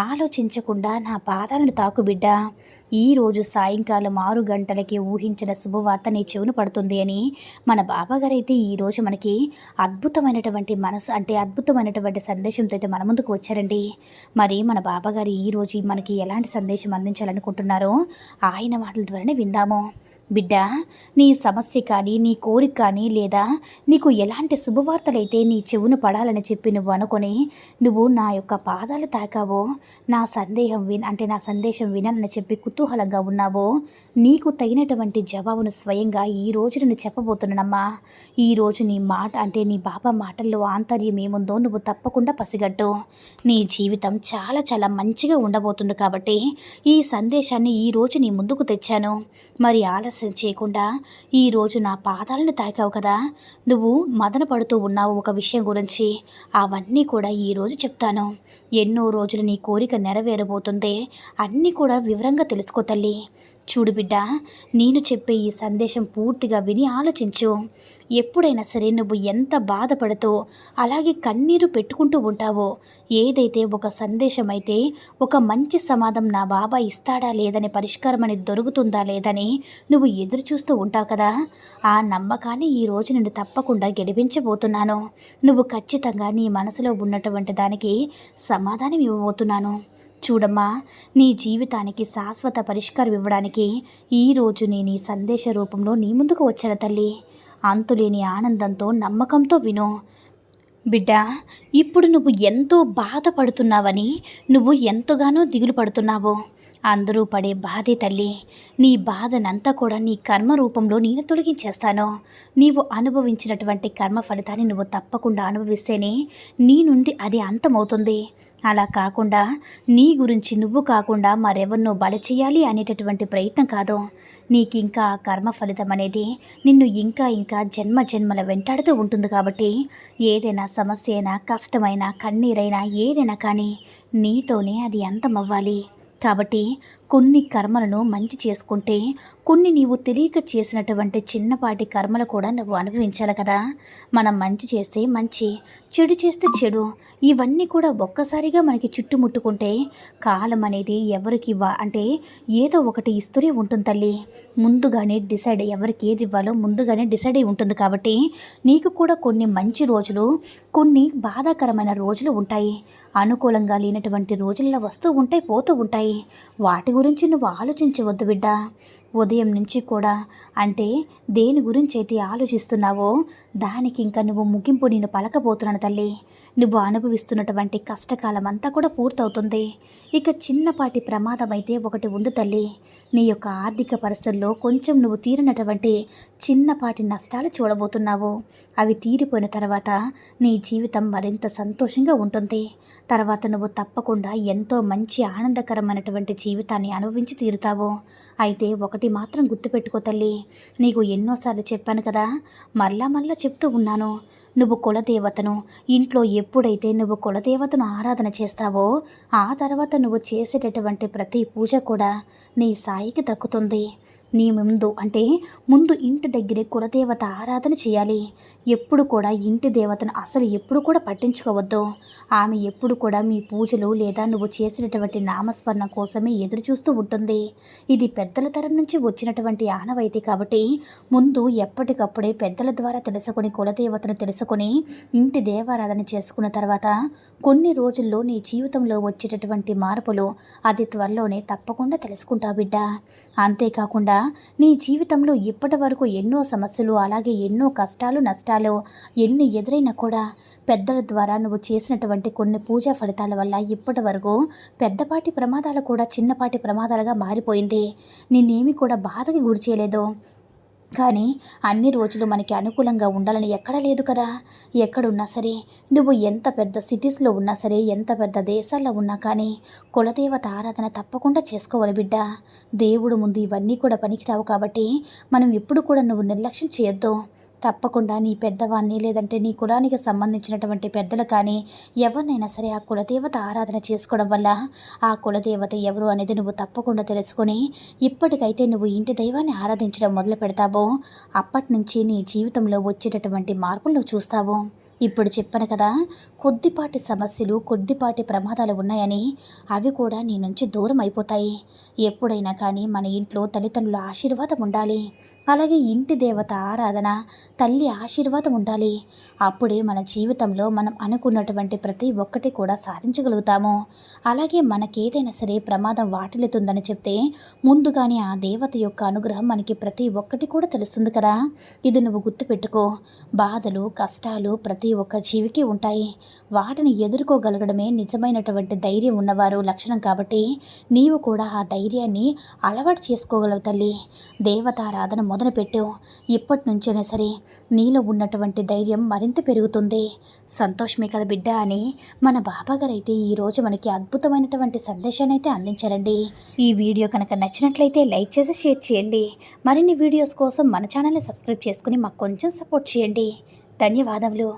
ఆలోచించకుండా నా పాదాలను తాకు బిడ్డ. ఈరోజు సాయంకాలం ఆరు గంటలకి ఊహించిన శుభవార్త నీ చెవును పడుతుంది అని మన బాబాగారైతే ఈరోజు మనకి అద్భుతమైనటువంటి మనసు అంటే అద్భుతమైనటువంటి సందేశంతో అయితే మన ముందుకు వచ్చారండి. మరి మన బాబాగారు ఈరోజు మనకి ఎలాంటి సందేశం అందించాలనుకుంటున్నారో ఆయన మాటల ద్వారానే విందాము. బిడ్డ నీ సమస్య కానీ నీ కోరిక కానీ లేదా నీకు ఎలాంటి శుభవార్తలైతే నీ చెవును పడాలని చెప్పి నువ్వు అనుకొని నువ్వు నా యొక్క పాదాలు తాకావో నా సందేహం విన్ అంటే నా సందేశం వినాలని చెప్పి కుతూహలంగా ఉన్నావో నీకు తగినటువంటి జవాబును స్వయంగా ఈ రోజు నేను చెప్పబోతున్నానమ్మా. ఈ రోజు నీ మాట అంటే నీ బాబా మాటల్లో ఆంతర్యం ఏముందో నువ్వు తప్పకుండా పసిగట్టు. నీ జీవితం చాలా చాలా మంచిగా ఉండబోతుంది కాబట్టి ఈ సందేశాన్ని ఈ రోజు నీ ముందుకు తెచ్చాను. మరి ఆలస్యం చేయకుండా ఈరోజు నా పాదాలను తాకావు కదా. నువ్వు మదన పడుతూ ఉన్నావు ఒక విషయం గురించి. అవన్నీ కూడా ఈరోజు చెప్తాను. ఎన్నో రోజులు నీ కోరిక నెరవేరబోతుంది. అన్నీ కూడా వివరంగా తెలుసుకో తల్లి. చూడు బిడ్డ నేను చెప్పే ఈ సందేశం పూర్తిగా విని ఆలోచించు. ఎప్పుడైనా సరే నువ్వు ఎంత బాధపడుతూ అలాగే కన్నీరు పెట్టుకుంటూ ఉంటావో ఏదైతే ఒక సందేశం అయితే ఒక మంచి సమాధం నా బాబా ఇస్తాడా లేదని పరిష్కారం అనేది దొరుకుతుందా లేదని నువ్వు ఎదురు చూస్తూ ఉంటావు కదా. ఆ నమ్మకాన్ని ఈ రోజు నేను తప్పకుండా గెలిపించబోతున్నాను. నువ్వు ఖచ్చితంగా నీ మనసులో ఉన్నటువంటి దానికి సమాధానం ఇవ్వబోతున్నాను. చూడమ్మా నీ జీవితానికి శాశ్వత పరిష్కారం ఇవ్వడానికి ఈరోజు నేను ఈ సందేశ రూపంలో నీ ముందుకు వచ్చాను తల్లి. అంతులేని ఆనందంతో నమ్మకంతో విను. బిడ్డ ఇప్పుడు నువ్వు ఎంతో బాధపడుతున్నావని నువ్వు ఎంతగానో దిగులు పడుతున్నావు. అందరూ పడే బాధే తల్లి. నీ బాధనంతా కూడా నీ కర్మ రూపంలో నేను తొలగించేస్తాను. నీవు అనుభవించినటువంటి కర్మ ఫలితాన్ని నువ్వు తప్పకుండా అనుభవిస్తేనే నీ నుండి అది అంతమవుతుంది. అలా కాకుండా నీ గురించి నువ్వు కాకుండా మరెవరినో బలి చేయాలి అనేటటువంటి ప్రయత్నం కాదు. నీకింకా కర్మ ఫలితం అనేది నిన్ను ఇంకా ఇంకా జన్మ జన్మల వెంటాడుతూ ఉంటుంది కాబట్టి ఏదైనా సమస్య అయినా కష్టమైనా కన్నీరైనా ఏదైనా కానీ నీతోనే అది అంతమవ్వాలి. కాబట్టి కొన్ని కర్మలను మంచి చేసుకుంటే కొన్ని నీవు తెలియక చేసినటువంటి చిన్నపాటి కర్మలు కూడా నువ్వు అనుభవించాలి కదా. మనం మంచి చేస్తే మంచి చెడు చేస్తే చెడు. ఇవన్నీ కూడా ఒక్కసారిగా మనకి చుట్టుముట్టుకుంటే కాలం అనేది ఎవరికి అంటే ఏదో ఒకటి ఇస్తూనే ఉంటుంది తల్లి. ముందుగానే డిసైడ్ ఎవరికి ఏది ఇవ్వాలో ముందుగానే డిసైడ్ అయి ఉంటుంది కాబట్టి నీకు కూడా కొన్ని మంచి రోజులు కొన్ని బాధాకరమైన రోజులు ఉంటాయి. అనుకూలంగా లేనటువంటి రోజుల్లో వస్తూ ఉంటాయి పోతూ ఉంటాయి. వాటి గురించి నువ్వు ఆలోచించవద్దు బిడ్డ. ఉదయం నుంచి కూడా. అంటే దేని గురించి అయితే ఆలోచిస్తున్నావో దానికి ఇంకా నువ్వు ముగింపు నేను పలకబోతున్నాను తల్లి. నువ్వు అనుభవిస్తున్నటువంటి కష్టకాలం అంతా కూడా పూర్తవుతుంది. ఇక చిన్నపాటి ప్రమాదం అయితే ఒకటి ఉంది తల్లి. నీ యొక్క ఆర్థిక పరిస్థితుల్లో కొంచెం నువ్వు తీరినటువంటి చిన్నపాటి నష్టాలు చూడబోతున్నావు. అవి తీరిపోయిన తర్వాత నీ జీవితం మరింత సంతోషంగా ఉంటుంది. తర్వాత నువ్వు తప్పకుండా ఎంతో మంచి ఆనందకరమైనటువంటి జీవితాన్ని అనుభవించి తీరుతావు. అయితే ఒకటి ఒకటి మాత్రం గుర్తుపెట్టుకో తల్లి. నీకు ఎన్నోసార్లు చెప్పాను కదా మరలా మరలా చెప్తూ ఉన్నాను. నువ్వు కులదేవతను ఇంట్లో ఎప్పుడైతే నువ్వు కులదేవతను ఆరాధన చేస్తావో ఆ తర్వాత నువ్వు చేసేటటువంటి ప్రతి పూజ కూడా నీ సాయికి దక్కుతుంది. నీ ముందు అంటే ముందు ఇంటి దగ్గరే కులదేవత ఆరాధన చేయాలి. ఎప్పుడు కూడా ఇంటి దేవతను అసలు ఎప్పుడు కూడా పట్టించుకోవద్దు. ఆమె ఎప్పుడు కూడా మీ పూజలు లేదా నువ్వు చేసినటువంటి నామస్మరణ కోసమే ఎదురు చూస్తూ ఉంటుంది. ఇది పెద్దల తరం నుంచి వచ్చినటువంటి ఆనవాయితీ కాబట్టి ముందు ఎప్పటికప్పుడే పెద్దల ద్వారా తెలుసుకొని కులదేవతను తెలుసుకొని ఇంటి దేవారాధన చేసుకున్న తర్వాత కొన్ని రోజుల్లో నీ జీవితంలో వచ్చేటటువంటి మార్పులు అది త్వరలోనే తప్పకుండా తెలుసుకుంటావు బిడ్డ. అంతేకాకుండా నీ జీవితంలో ఇప్పటి వరకు ఎన్నో సమస్యలు అలాగే ఎన్నో కష్టాలు నష్టాలు ఎన్ని ఎదురైనా కూడా పెద్దల ద్వారా నువ్వు చేసినటువంటి కొన్ని పూజా ఫలితాల వల్ల ఇప్పటి వరకు పెద్దపాటి ప్రమాదాలు కూడా చిన్నపాటి ప్రమాదాలుగా మారిపోయింది. నిన్నేమీ కూడా బాధకి గురి చేయలేదు. కానీ అన్ని రోజులు మనకి అనుకూలంగా ఉండాలని ఎక్కడా లేదు కదా. ఎక్కడున్నా సరే నువ్వు ఎంత పెద్ద సిటీస్లో ఉన్నా సరే ఎంత పెద్ద దేశాల్లో ఉన్నా కానీ కులదేవత ఆరాధన తప్పకుండా చేసుకోవాలి బిడ్డ. దేవుడు ముందు ఇవన్నీ కూడా పనికిరావు కాబట్టి మనం ఎప్పుడు కూడా నువ్వు నిర్లక్ష్యం చేయొద్దు. తప్పకుండా నీ పెద్దవాన్ని లేదంటే నీ కులానికి సంబంధించినటువంటి పెద్దలు కానీ ఎవరినైనా సరే ఆ కులదేవత ఆరాధన చేసుకోవడం వల్ల ఆ కులదేవత ఎవరు అనేది నువ్వు తప్పకుండా తెలుసుకొని ఇప్పటికైతే నువ్వు ఇంటి దైవాన్ని ఆరాధించడం మొదలు పెడతావో అప్పటి నుంచి నీ జీవితంలో వచ్చేటటువంటి మార్పులు నువ్వు చూస్తావు. ఇప్పుడు చెప్పాను కదా కొద్దిపాటి సమస్యలు కొద్దిపాటి ప్రమాదాలు ఉన్నాయని అవి కూడా నీ నుంచి దూరం అయిపోతాయి. ఎప్పుడైనా కానీ మన ఇంట్లో తల్లిదండ్రుల ఆశీర్వాదం ఉండాలి. అలాగే ఇంటి దేవత ఆరాధన తల్లి ఆశీర్వాదం ఉండాలి. అప్పుడే మన జీవితంలో మనం అనుకున్నటువంటి ప్రతి ఒక్కటి కూడా సాధించగలుగుతాము. అలాగే మనకేదైనా సరే ప్రమాదం వాటిల్లుతుందని చెప్తే ముందుగానే ఆ దేవత యొక్క అనుగ్రహం మనకి ప్రతి ఒక్కటి కూడా తెలుస్తుంది కదా. ఇది నువ్వు గుర్తుపెట్టుకో. బాధలు కష్టాలు ప్రతి ఒక్క జీవికి ఉంటాయి. వాటిని ఎదుర్కోగలగడమే నిజమైనటువంటి ధైర్యం ఉన్నవారు లక్షణం కాబట్టి నీవు కూడా ఆ ధైర్యాన్ని అలవాటు చేసుకోగలవు తల్లి. దేవతారాధన మొదలుపెట్టు. ఇప్పటి నుంచైనా సరే నీలో ఉన్నటువంటి ధైర్యం మరింత పెరుగుతుంది. సంతోషమే కదా బిడ్డ అని మన బాబాగారు అయితే ఈరోజు మనకి అద్భుతమైనటువంటి సందేశాన్ని అయితే అందించారండి. ఈ వీడియో కనుక నచ్చినట్లయితే లైక్ చేసి షేర్ చేయండి. మరిన్ని వీడియోస్ కోసం మన ఛానల్ని సబ్స్క్రైబ్ చేసుకుని మాకు కొంచెం సపోర్ట్ చేయండి. ధన్యవాదములు.